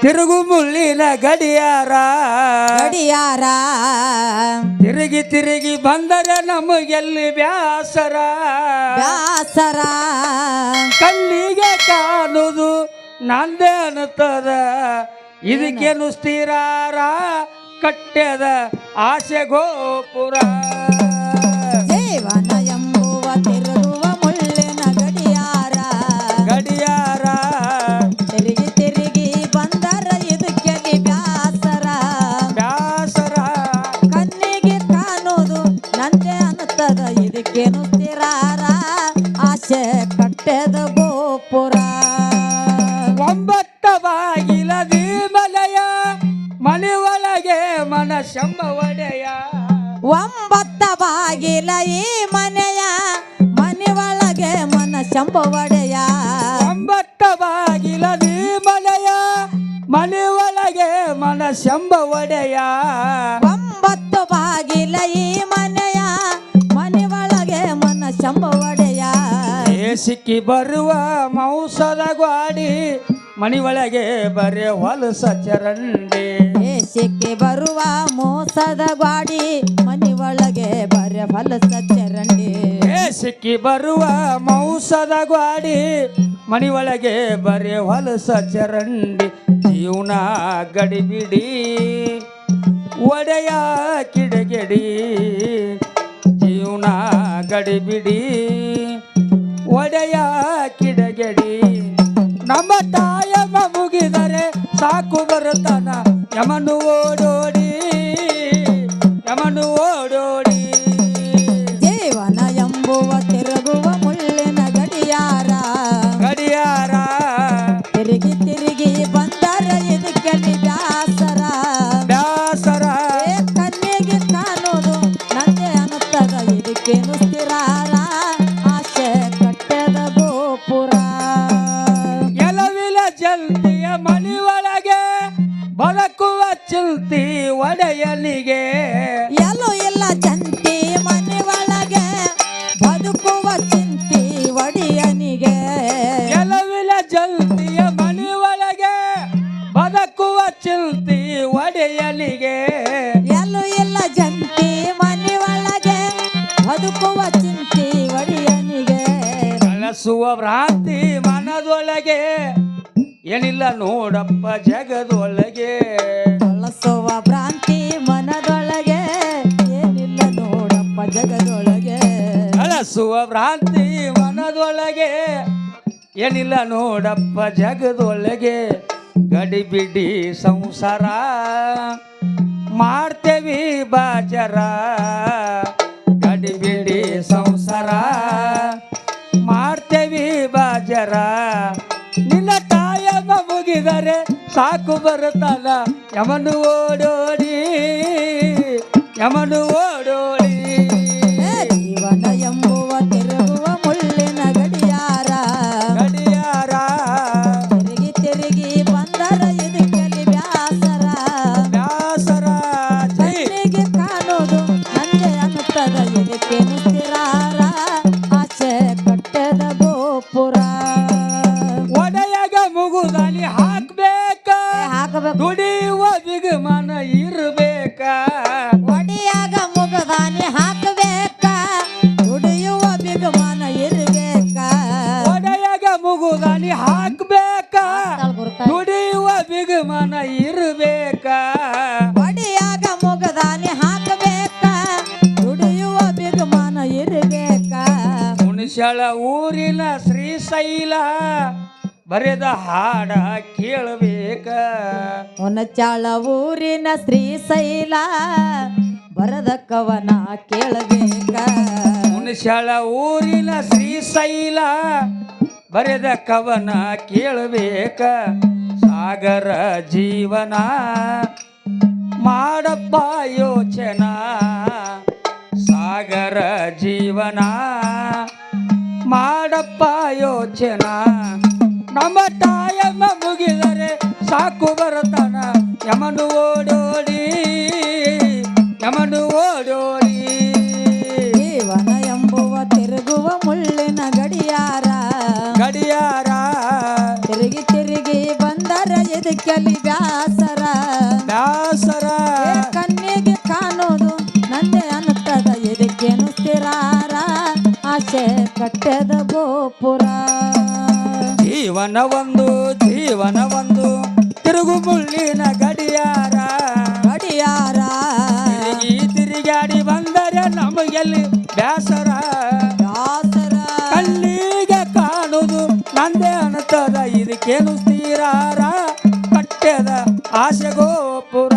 ತಿರುಗು ಮುಳ್ಳಿನ ಗಡಿಯಾರ. ಗಡಿಯಾರ. ತಿರುಗಿ ತಿರುಗಿ ಬಂದರೆ ನಮಗೆಲ್ಲಿ ಬ್ಯಾಸರ. ಬ್ಯಾಸರ. ಕಣ್ಣಿಗೆ ಕಾಣುದು ನಂದೇ ಅನ್ನುತ್ತದ. ಇದಕ್ಕೇನು ಸ್ಥಿರಾರ ಕಟ್ಟೆದ ಆಸೆ ಗೋಪುರ. ಒಂಬತ್ತ ಬಾಗಿಲದಿ ಮನೆಯೊಳಗೆ ಮನೆ ಒಡೆಯ. ಒಂಬತ್ತ ಬಾಗಿಲ ಈ ಮನೆಯ ಮನೆ ಒಳಗೆ ಮನ ಒಡೆಯ. ಒಂಬತ್ತ ಬಾಗಿಲದಿ ಮಲೆಯ ಮನೆ ಒಡೆಯ. ಒಂಬತ್ತು ಬಾಗಿಲ ಈ ಮನೆಯ ಮನೆ ಒಳಗೆ ಮನ ಒಡೆಯ ಸಿಕ್ಕಿ ಬರುವ ಮೌಸದ ಗ್ವಾಡಿ ಮನಿ ಒಳಗೆ ಬರೆ ಹೊಲಸ ಚರಂಡಿ. ದೇಶಕ್ಕೆ ಬರುವ ಮೋಸದ ಗಾಡಿ ಮನೆ ಒಳಗೆ ಬರೆ ಹೊಲಸ ಚರಂಡಿ. ದೇಶಕ್ಕೆ ಸಿಕ್ಕಿ ಬರುವ ಮೌಸದ ಗಾಡಿ ಮನಿ ಒಳಗೆ ಬರೆ ಹೊಲಸ ಚರಂಡಿ. ಜೀವನ ಗಡಿಬಿಡಿ ಒಡೆಯ ಕಿಡಗಿಡಿ. ಜೀವನ ಗಡಿಬಿಡಿ. ಬರುತ್ತಾನ? ಯಮನು ಓಡೋಡಿ ಯಮನು ಓಡೋಡಿ. ಜೀವನ ಎಂಬುವ ತಿರುಗುವ ಮುಳ್ಳಿನ ಗಡಿಯಾರ. ಗಡಿಯಾರ. ತಿರುಗಿ ತಿರುಗಿ ಬಂದರ ಇದಕ್ಕೆ ಬ್ಯಾಸರ. ಬ್ಯಾಸರ. ಕಣ್ಣಿಗೆ ಕಾಣೋದು ನಂದೆ ಅನ್ನುತ್ತದ ಇದಕ್ಕೇನು ಸ್ಥಿರಾರ ಚಿಂತಿ ಒಡೆಯನಿಗೆ ಎಲ್ಲೂ ಇಲ್ಲ ಜಂತಿ ಮನೆ ಒಳಗೆ ಬದುಕುವ ಚಿಂತಿ ಒಡಿಯನಿಗೆ. ಎಲವಿಲ ಜಂತಿಯ ಮನೆ ಒಳಗೆ ಬದುಕುವ ಚಿಂತಿ ಒಡೆಯನಿಗೆ. ಎಲ್ಲೂ ಇಲ್ಲ ಜಂತಿ ಮನೆ ಒಳಗೆ ಬದುಕುವ ಚಿಂತಿ ಒಡಿಯನಿಗೆ. ಕಳಸುವ ಭ್ರಾಂತಿ ಮನದೊಳಗೆ ಏನಿಲ್ಲ ನೋಡಪ್ಪ ಜಗದೊಳಗೆ. ಕಳಸುವ ಭ್ರಾಂತಿ ಮನದೊಳಗೆ ಏನಿಲ್ಲ ನೋಡಪ್ಪ ಜಗದೊಳಗೆ. ಕಳಸುವ ಭ್ರಾಂತಿ ಮನದೊಳಗೆ ಏನಿಲ್ಲ ನೋಡಪ್ಪ ಜಗದೊಳಗೆ. ಗಡಿಬಿಡಿ ಸಂಸಾರ ಮಾಡ್ತೇವಿ ಬಾಜರ. ಗಡಿಬಿಡಿ ಸಂಸಾರ ಮಾಡ್ತೇವಿ ಬಾಜರ. ನಿನ್ನ ತಾಯಮ್ಮ ಮುಗಿದರೆ ಸಾಕು ಬರುತ್ತಲ್ಲ ಯಮನು ಓಡೋಡಿ ಯಮನು ಓಡೋಡಿ. ಜೀವನ ಎಂಬುವ ತಿರುಗುವ ಮುಳ್ಳಿನ ಗಡಿಯಾರ. ಗಡಿಯಾರ. ತಿರುಗಿ ತಿರುಗಿ ಬಂದರ ಇದು ಬ್ಯಾಸರ ಬ್ಯಾಸರ ಕಣ್ಣಿಗೆ ಕಾಣೋದು ನಂದೆ ಅನ್ನುತ್ತದ ಇದಕ್ಕೇನು ಸ್ಥಿರಾರ ಆಸೆ ಕಟ್ಟದ ಗೋಪುರ. ಒಡೆಯಗ ಮುಗುದಲಿ ಹಾಕ್ಬೇಕ ಹಾಕಬೇಕು ದುಡಿಯುವ ಬಿಗುಮನ ಇರಬೇಕ. ಒಡಿಯಾಗ ಮುಗದಾನಿ ಹಾಕಬೇಕ. ದುಡಿಯುವ ಬಿಗುಮಾನ ಇರಬೇಕ. ಒಡೆಯಗ ಮುಗುದಾನಿ ಹಾಕಬೇಕ. ದುಡಿಯುವ ಬಿಗುಮನ ಇರಬೇಕ. ಒಡಿಯಾಗ ಮುಗದಾನಿ ಹಾಕಬೇಕ. ದುಡಿಯುವ ಬಿಗುಮಾನ ಇರಬೇಕ. ಹುಣಸಳ ಊರಿನ ಶ್ರೀಶೈಲ. ಬರೆದ ಹಾಡ ಕೇಳಬೇಕ. ಹೊನಚಾಳ ಊರಿನ ಶ್ರೀಶೈಲ ಬರದ ಕವನ ಕೇಳಬೇಕ. ಹುಣಸಳ ಊರಿನ ಶ್ರೀಶೈಲ ಬರೆದ ಕವನ ಕೇಳಬೇಕ. ಸಾಗರ ಜೀವನ ಮಾಡಪ್ಪ ಯೋಚನ. ಸಾಗರ ಜೀವನ ಮಾಡಪ್ಪ ಯೋಚನ. ನಮ್ಮ ತಾಯಮ್ಮ ಮುಗಿದರೆ ಸಾಕು ಬರುತ್ತಾನ ಯಮನು ಓಡೋಡಿ ಯಮನು ಓಡೋಡಿ ಜೀವನ ಎಂಬುವ ತಿರುಗುವ ಮುಳ್ಳಿನ ಗಡಿಯಾರ. ಗಡಿಯಾರ. ತಿರುಗಿ ತಿರುಗಿ ಬಂದರ ಇದಕ್ಕೆಲ್ಲಿ ಬ್ಯಾಸರ? ಬ್ಯಾಸರ. ಕಣ್ಣಿಗೆ ಕಾಣೋದು ನಂದೆ ಅನ್ನುತ್ತದ ಇದಕ್ಕೇನು ಸ್ಥಿರಾರ? ಆಸೆ ಕಟ್ಟದ ಗೋಪುರ. ಜೀವನ ಒಂದು ಜೀವನ ಒಂದು ತಿರುಗು ಮುಳ್ಳಿನ ಗಡಿಯಾರ ಗಡಿಯಾರ. ತಿರುಗಿ ತಿರುಗಾಡಿ ಬಂದರೆ ನಮಗೆಲ್ಲಿ ಬ್ಯಾಸರ? ಬ್ಯಾಸರ. ಕಣ್ಣಿಗೆ ಕಾಣುದು ನಂದೇ ಅನ್ನತದ ಇದಕ್ಕೇನು ತೀರಾರ? ಪಠ್ಯದ ಆಸೆ ಗೋಪುರ